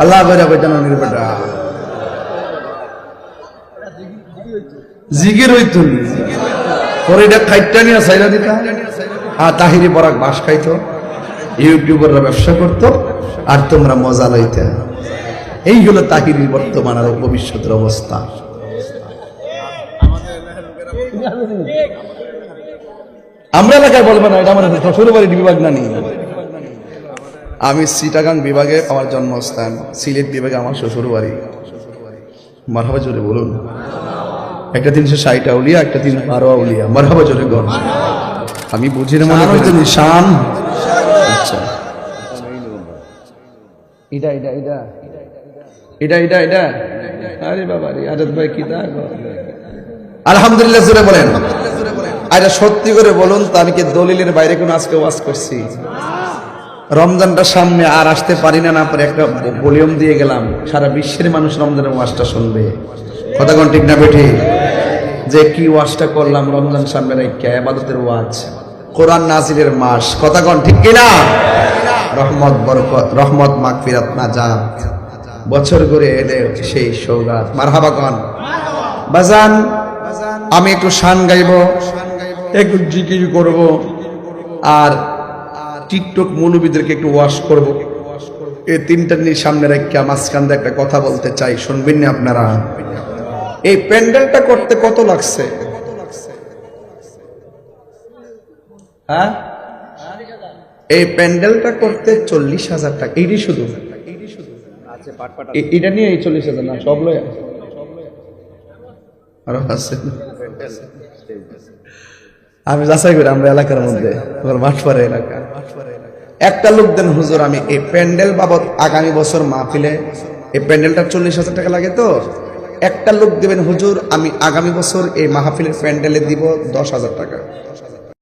আল্লাহ করে জিগির পরে এটা খাইটা নিয়ে সাইরা আর তাহিরি পরাক বাস খাইতো। ইউটিউবাররা ব্যবসা আর তোমরা মজা লইতে। এই হলো বর্তমান আর ভবিষ্যতের অবস্থা। আমরা এলাকায় বলব না, এটা আমার শ্বশুর বাড়ির বিভাগ না নেই আমি সিটাগাং বিভাগে আমার জন্মস্থান সিলেট বিভাগে আমার শ্বশুর বাড়ি মারহাবা জোরে বলুন। একটা তিনশো ষাট আউলিয়া একটা তিন বারো আউলিয়া মারহাবা জোরে গণ। আমি বুঝি না মনে করছি নিশান। আচ্ছা। এটা এটা এটা এটা এটা এটা আরে বাবা রে আজাদ ভাই কি তা আলহামদুলিল্লাহ জোরে বলেন। আরে সত্যি করে বলুন তো আমি কি দলিলের বাইরে কোনো আজকে ওয়াজ করছি? রমজানটা সামনে আর আসতে পারি না না পরে, একটা ভলিউম দিয়ে গেলাম। সারা বিশ্বের মানুষ রমজানের ওয়াজটা শুনবে। কথা কোন ঠিক না বেঠি? যে কি ওয়াজটা করলাম রমজান সামনে রেখে আবাদতের ওয়াজ। কোরআন নাজিরের মাস। কথা কোন ঠিক কিনা? রহমত, বরকত, রহমত, মাগফিরাত, নাজাত। বছর করে এলে সেই সৌগাত। মারহাবা কন? বাজান, আমি একটু শান গাইব, একটু জিকির করব, আর টিকটক মৌলবীদেরকে একটু ওয়াশ করব। এই তিনটা নিয়ে সামনে রেখে মাঝখান দিয়ে একটা কথা বলতে চাই। শুনবেন না আপনারা? এই প্যান্ডেলটা করতে কত লাগছে? হ্যাঁ? এই প্যান্ডেলটা করতে চল্লিশ হাজার টাকা। এইটি শুধু। এটা নিয়ে এই চল্লিশ হাজার না, সব লয়। আরও আছে। আমি যাচাই করি, আমরা এলাকার মধ্যে, তোমার মাঠপাড়া এলাকা। একটা লোক দেন, হুজুর, আমি এই প্যান্ডেল বাবদ আগামী বছর মাহফিলে, এই প্যান্ডেলটা চল্লিশ হাজার টাকা লাগে তো? একটা লোক দেবেন, হুজুর, আমি আগামী বছর এই মাহফিলের প্যান্ডেলে দিব দশ হাজার টাকা।